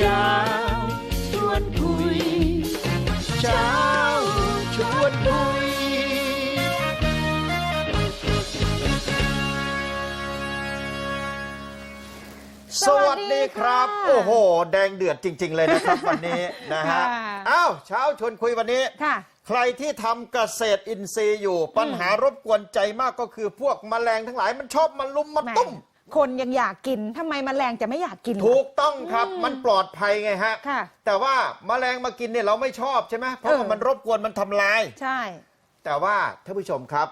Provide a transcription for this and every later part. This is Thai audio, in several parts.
เช้าชวนคุย เช้าชวนคุย สวัสดีครับโอ้โห แดงเดือดจริง ๆ เลยนะครับ วันนี้นะฮะค่ะ อ้าวเช้าชวนคุยวันนี้ ค่ะ ใครที่ทำเกษตรอินทรีย์อยู่ปัญหารบกวนใจมากก็คือพวกแมลงทั้งหลายมันชอบมาลุมมาแหมตุ้ม คนยังอยากกินทำไมแมลงจะไม่อยากกินล่ะ ถูกต้องครับอืมมันปลอดภัยไงฮะ ค่ะแต่ว่าแมลงมากินเนี่ยเราไม่ชอบใช่ไหมเพราะว่าเออมันรบกวนมันทำลาย ใช่ แต่ว่าท่านผู้ชมครับ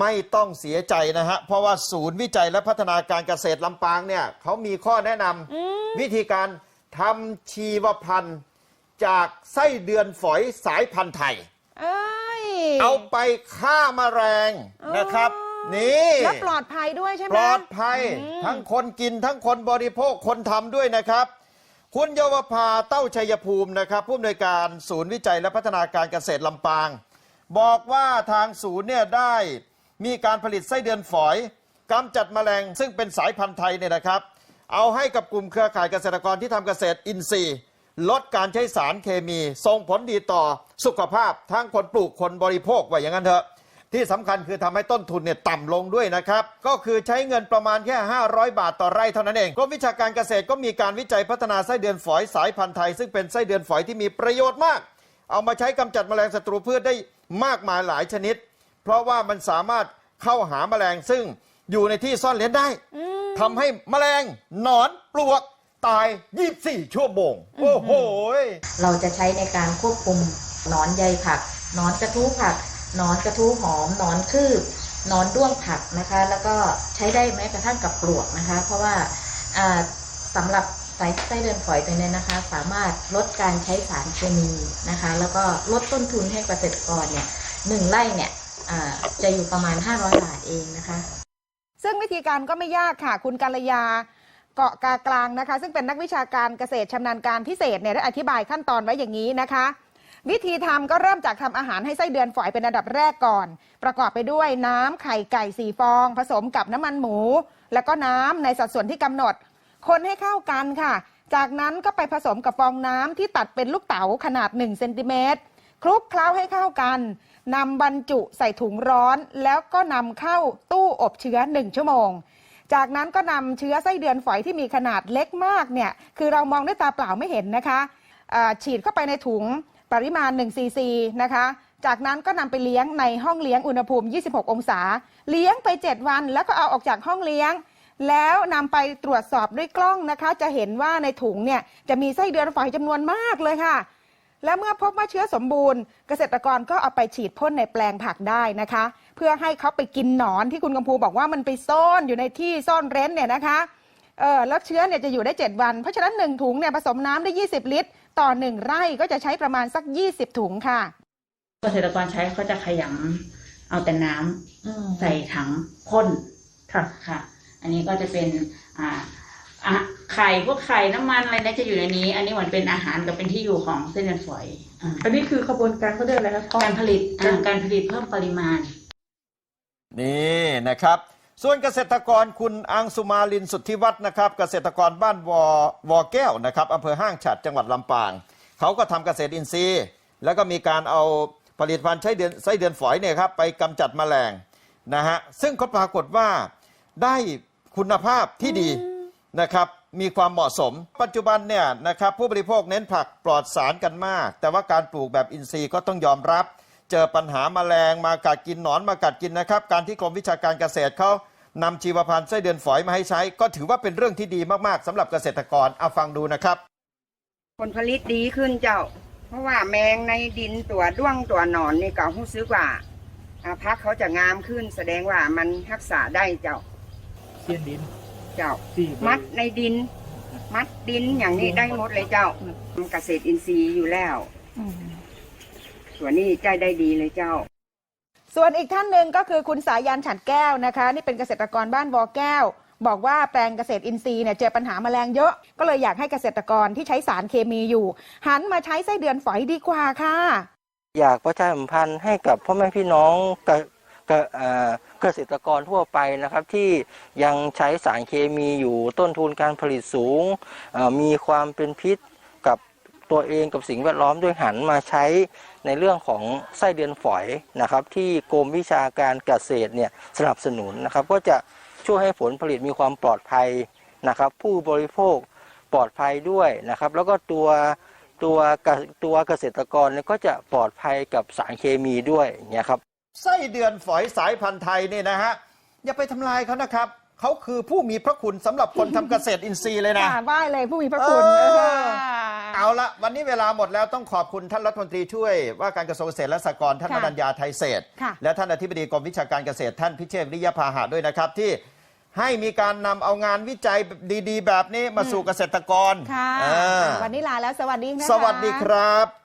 ไม่ต้องเสียใจนะฮะ เพราะว่าศูนย์วิจัยและพัฒนาการเกษตรลำปางเนี่ยเขามีข้อแนะนำวิธีการทำชีวพันธุ์จากไส้เดือนฝอยสายพันธุ์ไทย เอ้ย เอาไปฆ่ามาแมลงนะครับ นี่ แล้วปลอดภัยด้วยใช่ไหม ปลอดภัยอืม ทั้งคนกินทั้งคนบริโภคคนทำด้วยนะครับ คุณเยาวภาเต้าชัยภูมินะครับผู้อำนวยการศูนย์วิจัยและพัฒนาการเกษตรลำปาง บอกว่าทางศูนย์เนี่ยได้มีการผลิตไส้เดือนฝอยกำจัดแมลงซึ่งเป็นสายพันธุ์ไทยเนี่ยนะครับ เอาให้กับกลุ่มเครือข่ายเกษตรกรที่ทำเกษตรอินทรีย์ ลดการใช้สารเคมีส่งผลดีต่อสุขภาพทั้งคนปลูกคนบริโภคว่าอย่างนั้นเถอะ ที่สำคัญคือทำให้ต้นทุนเนี่ยต่ำลงด้วยนะครับ ก็คือใช้เงินประมาณแค่ 500 บาทต่อไร่เท่านั้นเองกรมวิชาการเกษตรก็มีการวิจัยพัฒนาไส้เดือนฝอยสายพันธุ์ไทย ซึ่งเป็นไส้เดือนฝอยที่มีประโยชน์มาก เอามาใช้กำจัดแมลงศัตรูพืชได้มากมายหลายชนิด เพราะว่ามันสามารถเข้าหาแมลงซึ่งอยู่ในที่ซ่อนเร้นได้ทำให้แมลงหนอนปลวกตาย 24 ชั่วโมง โอ้โห เราจะใช้ในการควบคุมหนอนใยผักหนอนกระทู้ผักห นอนกระทู้หอมนอนคืบนอนด้วงผักนะคะ แล้วก็ใช้ได้แม้กระทั่งกับปลวกนะคะ เพราะว่าอ่าสำหรับสายไส้เดือนฝอยตัวนี้นะคะ สามารถลดการใช้สารเคมีนะคะ แล้วก็ลดต้นทุนให้เกษตรกรเนี่ยหนึ่งไร่เนี่ยจะอยู่ประมาณ 500 บาทเองนะคะ ซึ่งวิธีการก็ไม่ยากค่ะ คุณกัลยาเกาะกากลางนะคะ ซึ่งเป็นนักวิชาการเกษตรชำนาญการพิเศษเนี่ยได้อธิบายขั้นตอนไว้อย่างนี้นะคะ วิธีทำก็เริ่มจากทำอาหารให้ไส้เดือนฝอยเป็นอันดับแรกก่อน ประกอบไปด้วยน้ำไข่ไก่สี่ฟอง ผสมกับน้ำมันหมู แล้วก็น้ำในสัดส่วนที่กำหนด คนให้เข้ากันค่ะ จากนั้นก็ไปผสมกับฟองน้ำที่ตัดเป็นลูกเต๋าขนาด1เซนติเมตรคลุกเคล้าให้เข้ากันนำบรรจุใส่ถุงร้อน แล้วก็นำเข้าตู้อบเชื้อ 1 ชั่วโมง จากนั้นก็นำเชื้อไส้เดือนฝอยที่มีขนาดเล็กมากเนี่ย คือเรามองด้วยตาเปล่าไม่เห็นนะคะอ่าฉีดเข้าไปในถุง ปริมาณ 1 ซีซีนะคะ จากนั้นก็นำไปเลี้ยงในห้องเลี้ยงอุณหภูมิ 26 องศา เลี้ยงไป 7 วัน แล้วก็เอาออกจากห้องเลี้ยง แล้วนำไปตรวจสอบด้วยกล้องนะคะ จะเห็นว่าในถุงเนี่ยจะมีไส้เดือนฝอยจำนวนมากเลยค่ะ และเมื่อพบว่าเชื้อสมบูรณ์ เกษตรกรก็เอาไปฉีดพ่นในแปลงผักได้นะคะ เพื่อให้เขาไปกินหนอนที่คุณกำพูบอกว่ามันไปซ่อนอยู่ในที่ซ่อนเร้นเนี่ยนะคะเออแล้วเชื้อเนี่ยจะอยู่ได้ 7 วัน เพราะฉะนั้น 1 ถุงเนี่ยผสมน้ำได้ 20 ลิตร ต่อ1ไร่ก็จะใช้ประมาณสัก 20 ถุงค่ะ เกษตรกรใช้เขาจะขยำเอาแต่น้ำใส่ถังพ่นค่ะค่ะ อันนี้ก็จะเป็นอ่าอะไข่พวกไข่น้ำมันอะไรเนี่ยจะอยู่ในนี้ อันนี้เหมือนเป็นอาหารกับเป็นที่อยู่ของเส้นเลือดฝอยอ่าอันนี้คือขบวนการเขาเรียกอะไรครับพ่อการผลิตอ่าการผลิตเพิ่มปริมาณ นี่นะครับ ส่วนเกษตรกรคุณอังสุมาลินสุทธิวัฒน์นะครับ เกษตรกรบ้านวอวอแก้วนะครับอำเภอห้างฉัดจังหวัดลำปาง เขาก็ทำเกษตรอินทรีย์ แล้วก็มีการเอาผลิตภัณฑ์ไส้เดือนไส้เดือนฝอยเนี่ยครับไปกำจัดแมลงนะฮะซึ่งก็ปรากฏว่าได้คุณภาพที่ดีนะครับมีความเหมาะสม ปัจจุบันเนี่ยนะครับผู้บริโภคเน้นผักปลอดสารกันมาก แต่ว่าการปลูกแบบอินทรีย์ก็ต้องยอมรับ เจอปัญหามาแมลงมากัดกินหนอนมากัดกินนะครับ การที่กรมวิชาการเกษตรเขานำชีวพันธุ์ไส้เดือนฝอยมาให้ใช้ ก็ถือว่าเป็นเรื่องที่ดีมากๆสำหรับเกษตรกรเอาฟังดูนะครับ ผลผลิตดีขึ้นเจ้า เพราะว่าแมงในดินตัวด้วงตัวหนอนนี่ก็รู้สึกว่าอ่าพักเขาจะงามขึ้นแสดงว่ามันรักษาได้เจ้าเสียนดินเจ้า สี่มัดในดิน มัดดินอย่างนี้ได้หมดเลยเจ้าเกษตรอินทรีย์อยู่แล้ว ส่วนนี้ใจได้ดีเลยเจ้า ส่วนอีกท่านหนึ่งก็คือคุณสายันฉัดแก้วนะคะ นี่เป็นเกษตรกรบ้านวอแก้ว บอกว่าแปลงเกษตรอินทรีย์เนี่ยเจอปัญหาแมลงเยอะ ก็เลยอยากให้เกษตรกรที่ใช้สารเคมีอยู่ หันมาใช้ไส้เดือนฝอยดีกว่าค่ะ อยากประชาสัมพันธ์ให้กับพ่อแม่พี่น้องเกเกเอ่อเกษตรกรทั่วไปนะครับที่ยังใช้สารเคมีอยู่ต้นทุนการผลิตสูงเอ่อมีความเป็นพิษกับ ตัวเองกับสิ่งแวดล้อมด้วยหันมาใช้ในเรื่องของไส้เดือนฝอยนะครับ ที่กรมวิชาการเกษตรเนี่ยสนับสนุนนะครับ ก็จะช่วยให้ผลผลิตมีความปลอดภัยนะครับ ผู้บริโภคปลอดภัยด้วยนะครับ แล้วก็ตัวตัวเกษตัวเกษตรกรเนี่ยก็จะปลอดภัยกับสารเคมีด้วยอย่างเงี้ยครับไส้เดือนฝอยสายพันธุ์ไทยนี่นะฮะอย่าไปทำลายเขานะครับเขาคือผู้มีพระคุณสำหรับคนทำเกษตรอินทรีย์เลยนะค่ะไหว้เลยผู้มีพระคุณ เออเออเอาละวันนี้เวลาหมดแล้วต้องขอบคุณท่านรัฐมนตรีช่วย ว่าการกระทรวงเกษตรและสหกรณ์ท่านอค่ะนัญญาไทยเศรษฐ์ค่ะและท่านอธิบดีกรมวิชาการเกษตรท่านพิเชษฐ์วิริยพาหะด้วยนะครับ ที่ให้มีการนำเอางานวิจัยดี ๆ แบบนี้มาสู่เกษตรกรค่ะเออวันนี้ลาแล้วสวัสดีนะคะ สวัสดีครับ